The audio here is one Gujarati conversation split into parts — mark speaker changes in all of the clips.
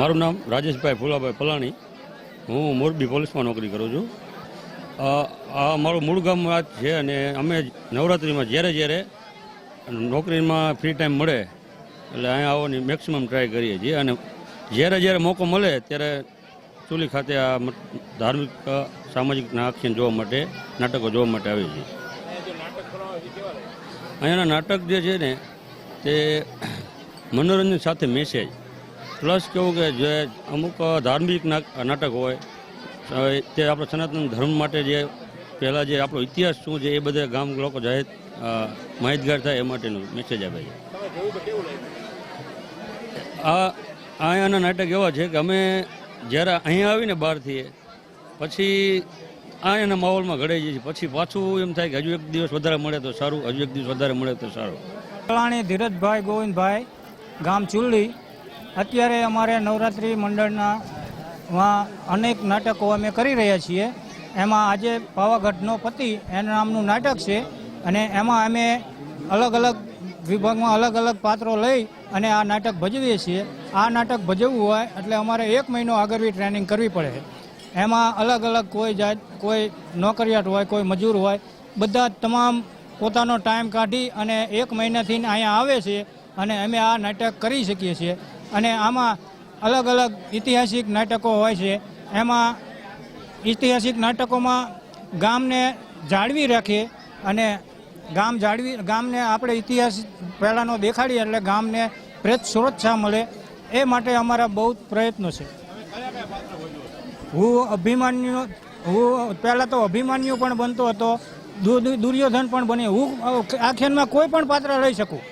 Speaker 1: મારું નામ રાજેશભાઈ ફુલાભાઈ પલાણી. હું મોરબી પોલીસમાં નોકરી કરું છું. આ મારું મૂળ ગામ વાત છે અને અમે નવરાત્રિમાં જ્યારે જ્યારે નોકરીમાં ફ્રી ટાઈમ મળે, એટલે અહીંયા આવવાની મેક્સિમમ ટ્રાય કરીએ છીએ. અને જ્યારે જ્યારે મોકો મળે ત્યારે ચૂલી ખાતે આ ધાર્મિક સામાજિક આક્ષન જોવા માટે, નાટકો જોવા માટે આવી છીએ. અહીંયાના નાટક જે છે ને, તે મનોરંજન સાથે મેસેજ પ્લસ કેવું કે જે અમુક ધાર્મિક નાટક હોય તે આપણા સનાતન ધર્મ માટે જે પહેલાં જે આપણો ઇતિહાસ શું છે એ બધા ગામ લોકો જાહેર માહિતગાર થાય એ માટેનું મેસેજ આપે છે. આ અહીંયાના નાટક એવા છે કે અમે જ્યારે અહીંયા આવીને બહારથી પછી અહીંયાના માહોલમાં ઘડાઈ જઈએ પછી પાછું એમ થાય કે હજુ એક દિવસ વધારે મળે તો સારું, હજુ એક દિવસ વધારે મળે તો સારું.
Speaker 2: ધીરજભાઈ ગોવિંદભાઈ, ગામ ચુલ્લી અત્યારે અમારે નવરાત્રિ મંડળના માં અનેક નાટકો અમે કરી રહ્યા છીએ. એમાં આજે પાવાગઢનો પતિ, એના નામનું નાટક છે અને એમાં અમે અલગ અલગ વિભાગમાં અલગ અલગ પાત્રો લઈ અને આ નાટક ભજવીએ છીએ. આ નાટક ભજવવું હોય એટલે અમારે એક મહિનો આગળવી ટ્રેનિંગ કરવી પડે. એમાં અલગ અલગ કોઈ જાત, કોઈ નોકરિયાત હોય, કોઈ મજૂર હોય, બધા તમામ પોતાનો ટાઈમ કાઢી અને એક મહિનાથી અહીંયા આવે છે અને અમે આ નાટક કરી શકીએ છીએ. અને આમાં અલગ અલગ ઐતિહાસિક નાટકો હોય છે. એમાં ઐતિહાસિક નાટકોમાં ગામને જાળવી રાખીએ અને ગામ જાળવી, ગામને આપણે ઇતિહાસ પહેલાંનો દેખાડીએ એટલે ગામને પ્રેત સુરક્ષા મળે. એ માટે અમારા બહુ પ્રયત્નો છે. હું અભિમાન્યુ, હું પહેલાં તો અભિમાન્યુ પણ બનતો હતો. દુર્યોધન પણ બની હું આખ્યાનમાં કોઈ પણ પાત્ર લઈ શકું.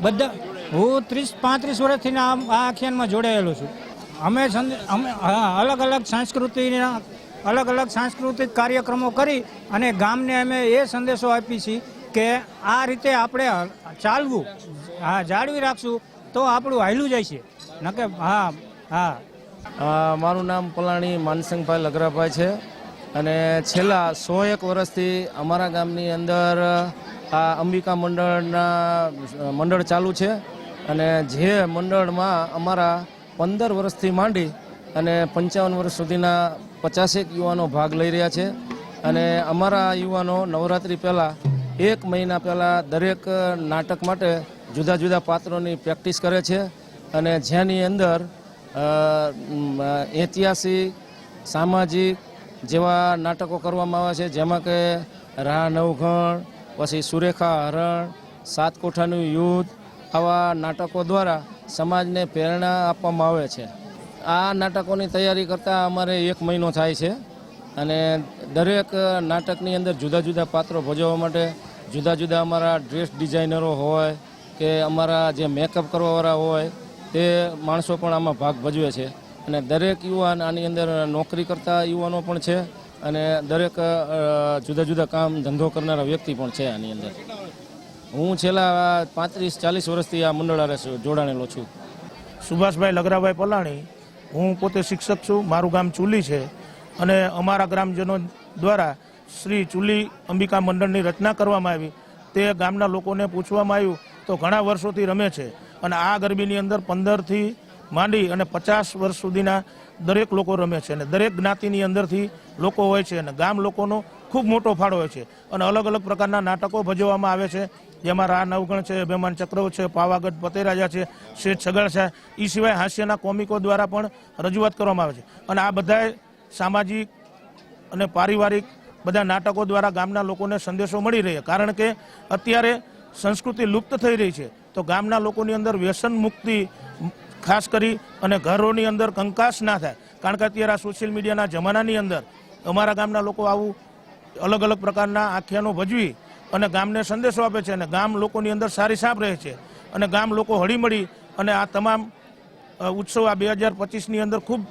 Speaker 2: બધા હું ત્રીસ, પાંત્રીસ વર્ષથી આ આખ્યાનમાં જોડાયેલો છું. અમે અમે અલગ અલગ સંસ્કૃતિના અલગ અલગ સાંસ્કૃતિક કાર્યક્રમો કરી અને ગામને અમે એ સંદેશો આપી છીએ કે આ રીતે આપણે ચાલવું, હા, જાળવી રાખશું તો આપણું હાયલું જાય છે. નકે હા હા.
Speaker 3: મારું નામ પલાણી માનસિંહભાઈ લગરાભાઈ છે અને છેલ્લા સો એક વર્ષથી અમારા ગામની અંદર, આ અંબિકા મંડળના મંડળ ચાલુ છે. અને જે મંડળમાં અમારા પંદર વર્ષથી માંડી અને પંચાવન વર્ષ સુધીના પચાસેક યુવાનો ભાગ લઈ રહ્યા છે. અને અમારા યુવાનો નવરાત્રિ પહેલાં એક મહિના પહેલાં દરેક નાટક માટે જુદા જુદા પાત્રોની પ્રેક્ટિસ કરે છે. અને જેની અંદર ઐતિહાસિક, સામાજિક જેવા નાટકો કરવામાં આવે છે. જેમાં કે રાહ નવઘણ, પછી સુરેખા હરણ સાત કોઠાનું યુદ્ધ આવા નાટકો દ્વારા સમાજને પ્રેરણા આપવામાં આવે છે. આ નાટકોની તૈયારી કરતાં અમારે એક મહિનો થાય છે અને દરેક નાટકની અંદર જુદા જુદા પાત્રો ભજવવા માટે જુદા જુદા અમારા ડ્રેસ ડિઝાઇનરો હોય કે અમારા જે મેકઅપ કરવાવાળા હોય તે માણસો પણ આમાં ભાગ ભજવે છે. અને દરેક યુવાન આની અંદર નોકરી કરતા યુવાનો પણ છે અને દરેક જુદા જુદા કામ ધંધો કરનારા વ્યક્તિ પણ છે આની અંદર. હું છેલ્લા પાંત્રીસ, ચાલીસ વર્ષથી આ મંડળારે જોડાણેલો છું.
Speaker 4: સુભાષભાઈ લગરાભાઈ પલાણી, હું પોતે શિક્ષક છું, મારું ગામ ચુલી છે અને અમારા ગ્રામજનો દ્વારા શ્રી ચુલી અંબિકા મંડળની રચના કરવામાં આવી. તે ગામના લોકોને પૂછવામાં આવ્યું, તો ઘણા વર્ષોથી રમે છે અને આ ગરબીની અંદર પંદરથી માંડી અને પચાસ વર્ષ સુધીના દરેક લોકો રમે છે અને દરેક જ્ઞાતિની અંદરથી લોકો હોય છે અને ગામ લોકોનો ખૂબ મોટો ફાળો હોય છે. અને અલગ અલગ પ્રકારના નાટકો ભજવવામાં આવે છે. જેમાં રા નવગણ છે, અભિમાન ચક્રવ છે, પાવાગઢ પતેરાજા છે, શેઠ સગડ છે. એ સિવાય હાસ્યના કોમિકો દ્વારા પણ રજૂઆત કરવામાં આવે છે. અને આ બધાય સામાજિક અને પારિવારિક બધા નાટકો દ્વારા ગામના લોકોને સંદેશો મળી રહે. કારણ કે અત્યારે સંસ્કૃતિ લુપ્ત થઈ રહી છે. તો ગામના લોકોની અંદર વ્યસન મુક્તિ ખાસ કરી અને ઘરોની અંદર કંકાસ ના થાય. કારણ કે અત્યારે આ સોશિયલ મીડિયાના જમાનાની અંદર અમારા ગામના લોકો આવું અલગ અલગ પ્રકારના આખ્યાનો ભજવી અને ગામને સંદેશો આપે છે અને ગામ લોકોની અંદર સારી સાપ રહે છે. અને ગામ લોકો હળીમળી અને આ તમામ ઉત્સવ આ બે હજાર પચીસની અંદર ખૂબ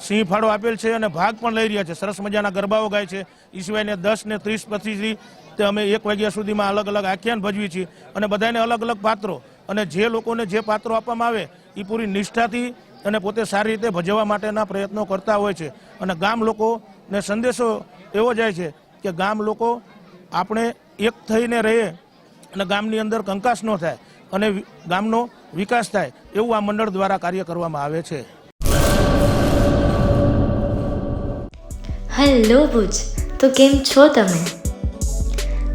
Speaker 4: સિંહ ફાળો આપેલ છે અને ભાગ પણ લઈ રહ્યા છે. સરસ મજાના ગરબાઓ ગાય છે. એ સિવાયને દસ ને ત્રીસ પચીસથી તે અમે એક વાગ્યા સુધીમાં અલગ અલગ આખ્યાન ભજવી છીએ અને બધાને અલગ અલગ પાત્રો અને જે લોકોને જે પાત્રો આપવામાં આવે એ પૂરી નિષ્ઠાથી અને પોતે સારી રીતે ભજવવા માટેના પ્રયત્નો કરતા હોય છે. અને ગામ લોકોને સંદેશો એવો જાય છે કે ગામ લોકો આપણે એક થઈને રહીએ અને ગામની અંદર કંકાસ ન થાય અને ગામનો વિકાસ થાય એવું આ મંડળ દ્વારા કાર્ય કરવામાં આવે છે.
Speaker 5: હેલો ભુજ, તો કેમ છો તમે?